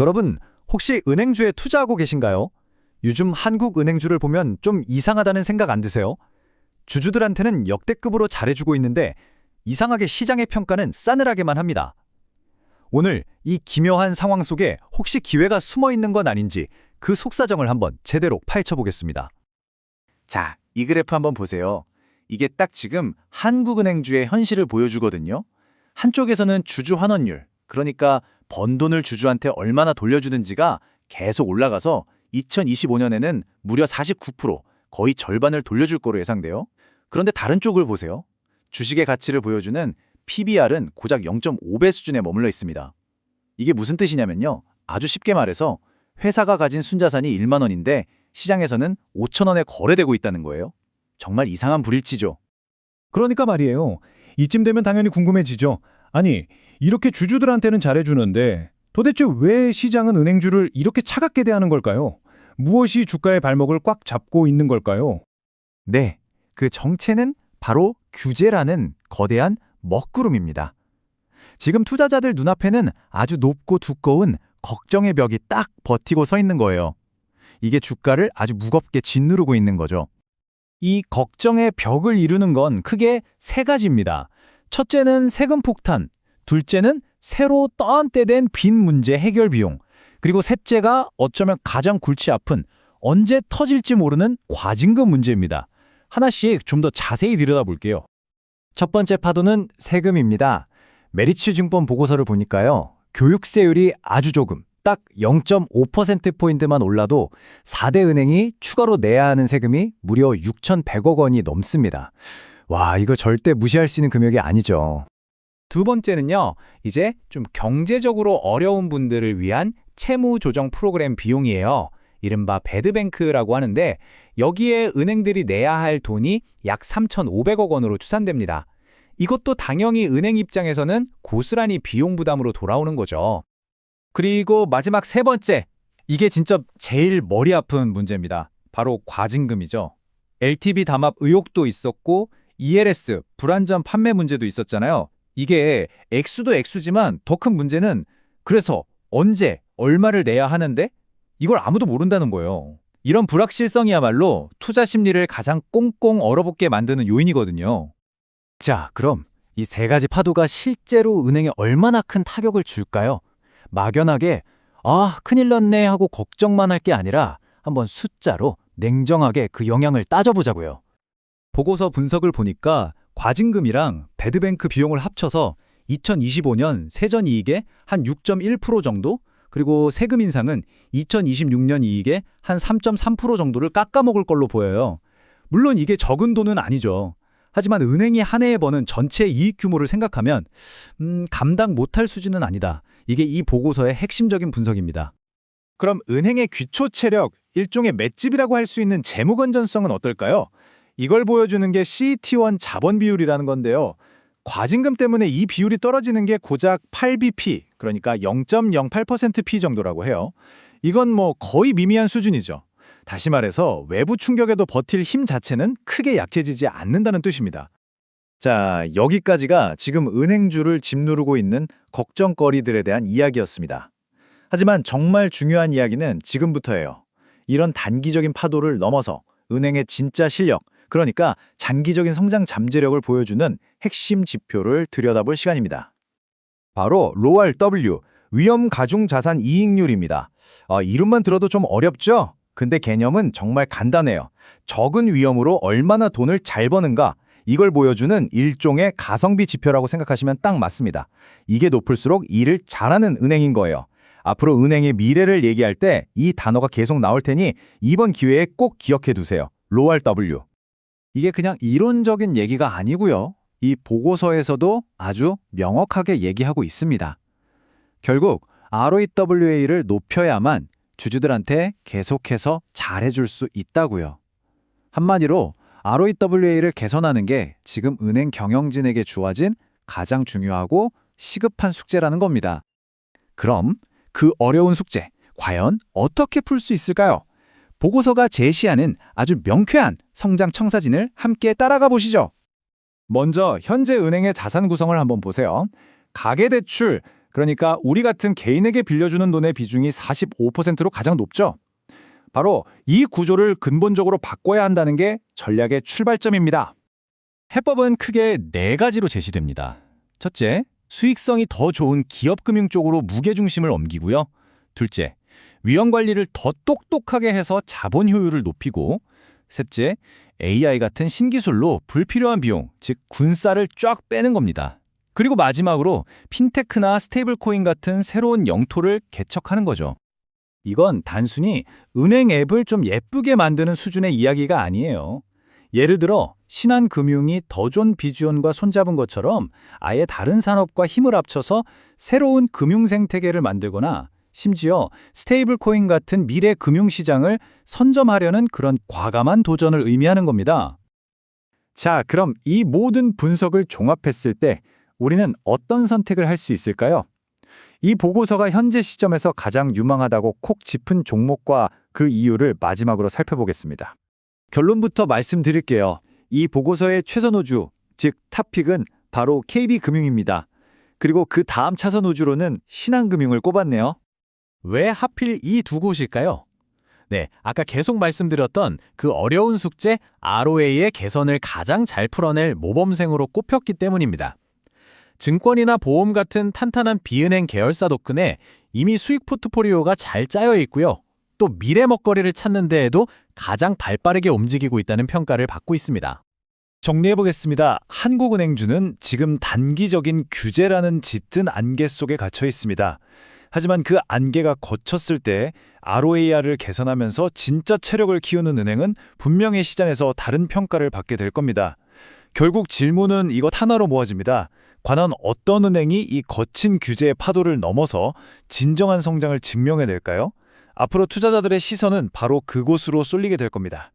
여러분, 혹시 은행주에 투자하고 계신가요? 요즘 한국 은행주를 보면 좀 이상하다는 생각 안 드세요? 주주들한테는 역대급으로 잘해주고 있는데 이상하게 시장의 평가는 싸늘하게만 합니다. 오늘 이 기묘한 상황 속에 혹시 기회가 숨어 있는 건 아닌지 그 속사정을 한번 제대로 파헤쳐 보겠습니다. 자, 이 그래프 한번 보세요. 이게 딱 지금 한국은행주의 현실을 보여주거든요. 한쪽에서는 주주 환원율, 그러니까 번 돈을 주주한테 얼마나 돌려주는지가 계속 올라가서 2025년에는 무려 49%, 거의 절반을 돌려줄 거로 예상돼요. 그런데 다른 쪽을 보세요. 주식의 가치를 보여주는 PBR은 고작 0.5배 수준에 머물러 있습니다. 이게 무슨 뜻이냐면요. 아주 쉽게 말해서 회사가 가진 순자산이 1만 원인데 시장에서는 5천 원에 거래되고 있다는 거예요. 정말 이상한 불일치죠. 그러니까 말이에요. 이쯤 되면 당연히 궁금해지죠. 아니, 이렇게 주주들한테는 잘해주는데 도대체 왜 시장은 은행주를 이렇게 차갑게 대하는 걸까요? 무엇이 주가의 발목을 꽉 잡고 있는 걸까요? 네, 그 정체는 바로 규제라는 거대한 먹구름입니다. 지금 투자자들 눈앞에는 아주 높고 두꺼운 걱정의 벽이 딱 버티고 서 있는 거예요. 이게 주가를 아주 무겁게 짓누르고 있는 거죠. 이 걱정의 벽을 이루는 건 크게 세 가지입니다. 첫째는 세금 폭탄, 둘째는 새로 떠안때된 빈 문제 해결 비용, 그리고 셋째가 어쩌면 가장 골치 아픈 언제 터질지 모르는 과징금 문제입니다. 하나씩 좀 더 자세히 들여다볼게요. 첫 번째 파도는 세금입니다. 메리츠 증권 보고서를 보니까요. 교육세율이 아주 조금, 딱 0.5%포인트만 올라도 4대 은행이 추가로 내야 하는 세금이 무려 6,100억 원이 넘습니다. 와, 이거 절대 무시할 수 있는 금액이 아니죠. 두 번째는요, 이제 좀 경제적으로 어려운 분들을 위한 채무 조정 프로그램 비용이에요. 이른바 배드뱅크라고 하는데 여기에 은행들이 내야 할 돈이 약 3,500억 원으로 추산됩니다. 이것도 당연히 은행 입장에서는 고스란히 비용 부담으로 돌아오는 거죠. 그리고 마지막 세 번째. 이게 진짜 제일 머리 아픈 문제입니다. 바로 과징금이죠. LTV 담합 의혹도 있었고 ELS 불안전 판매 문제도 있었잖아요. 이게 액수도 액수지만 더 큰 문제는 그래서 언제 얼마를 내야 하는데 이걸 아무도 모른다는 거예요. 이런 불확실성이야말로 투자 심리를 가장 꽁꽁 얼어붙게 만드는 요인이거든요. 자, 그럼 이 세 가지 파도가 실제로 은행에 얼마나 큰 타격을 줄까요? 막연하게 아, 큰일 났네 하고 걱정만 할 게 아니라 한번 숫자로 냉정하게 그 영향을 따져보자고요. 보고서 분석을 보니까 과징금이랑 배드뱅크 비용을 합쳐서 2025년 세전 이익의 한 6.1% 정도 그리고 세금 인상은 2026년 이익의 한 3.3% 정도를 깎아먹을 걸로 보여요. 물론 이게 적은 돈은 아니죠. 하지만 은행이 한 해에 버는 전체 이익 규모를 생각하면 음, 감당 못할 수준은 아니다. 이게 이 보고서의 핵심적인 분석입니다. 그럼 은행의 귀초 체력, 일종의 맷집이라고 할 수 있는 재무 건전성은 어떨까요? 이걸 보여주는 게 CET1 자본 비율이라는 건데요. 과징금 때문에 이 비율이 떨어지는 게 고작 8bp, 그러니까 0.08%p 정도라고 해요. 이건 뭐 거의 미미한 수준이죠. 다시 말해서 외부 충격에도 버틸 힘 자체는 크게 약해지지 않는다는 뜻입니다. 자, 여기까지가 지금 은행주를 짓누르고 있는 걱정거리들에 대한 이야기였습니다. 하지만 정말 중요한 이야기는 지금부터예요. 이런 단기적인 파도를 넘어서 은행의 진짜 실력, 그러니까 장기적인 성장 잠재력을 보여주는 핵심 지표를 들여다볼 시간입니다. 바로 로알 W, 위험 가중 자산 이익률입니다. 아, 이름만 들어도 좀 어렵죠? 근데 개념은 정말 간단해요. 적은 위험으로 얼마나 돈을 잘 버는가, 이걸 보여주는 일종의 가성비 지표라고 생각하시면 딱 맞습니다. 이게 높을수록 일을 잘하는 은행인 거예요. 앞으로 은행의 미래를 얘기할 때 이 단어가 계속 나올 테니 이번 기회에 꼭 기억해 두세요. 로알 W. 이게 그냥 이론적인 얘기가 아니고요. 이 보고서에서도 아주 명확하게 얘기하고 있습니다. 결국 ROEWA를 높여야만 주주들한테 계속해서 잘해줄 수 있다고요. 한마디로 ROEWA를 개선하는 게 지금 은행 경영진에게 주어진 가장 중요하고 시급한 숙제라는 겁니다. 그럼 그 어려운 숙제, 과연 어떻게 풀 수 있을까요? 보고서가 제시하는 아주 명쾌한 성장 청사진을 함께 따라가 보시죠. 먼저 현재 은행의 자산 구성을 한번 보세요. 가계대출 그러니까 우리 같은 개인에게 빌려주는 돈의 비중이 45%로 가장 높죠. 바로 이 구조를 근본적으로 바꿔야 한다는 게 전략의 출발점입니다. 해법은 크게 네 가지로 제시됩니다. 첫째, 수익성이 더 좋은 기업금융 쪽으로 무게중심을 옮기고요. 둘째, 위험 관리를 더 똑똑하게 해서 자본 효율을 높이고 셋째, AI 같은 신기술로 불필요한 비용, 즉 군사를 쫙 빼는 겁니다. 그리고 마지막으로 핀테크나 스테이블 코인 같은 새로운 영토를 개척하는 거죠. 이건 단순히 은행 앱을 좀 예쁘게 만드는 수준의 이야기가 아니에요. 예를 들어 신한금융이 더존 비주언과 손잡은 것처럼 아예 다른 산업과 힘을 합쳐서 새로운 금융 생태계를 만들거나 심지어 스테이블 코인 같은 미래 금융시장을 선점하려는 그런 과감한 도전을 의미하는 겁니다. 자, 그럼 이 모든 분석을 종합했을 때 우리는 어떤 선택을 할 수 있을까요? 이 보고서가 현재 시점에서 가장 유망하다고 콕 짚은 종목과 그 이유를 마지막으로 살펴보겠습니다. 결론부터 말씀드릴게요. 이 보고서의 최선 우주, 즉 탑픽은 바로 KB금융입니다. 그리고 그 다음 차선 우주로는 신한금융을 꼽았네요. 왜 하필 이 두 곳일까요? 네, 아까 계속 말씀드렸던 그 어려운 숙제 ROA의 개선을 가장 잘 풀어낼 모범생으로 꼽혔기 때문입니다. 증권이나 보험 같은 탄탄한 비은행 계열사 덕분에 이미 수익 포트포리오가 잘 짜여 있고요. 또 미래 먹거리를 찾는 데에도 가장 발빠르게 움직이고 있다는 평가를 받고 있습니다. 정리해보겠습니다. 한국은행주는 지금 단기적인 규제라는 짙은 안개 속에 갇혀 있습니다. 하지만 그 안개가 거쳤을 때 ROAR을 개선하면서 진짜 체력을 키우는 은행은 분명히 시장에서 다른 평가를 받게 될 겁니다. 결국 질문은 이것 하나로 모아집니다. 과연 어떤 은행이 이 거친 규제의 파도를 넘어서 진정한 성장을 증명해낼까요? 앞으로 투자자들의 시선은 바로 그곳으로 쏠리게 될 겁니다.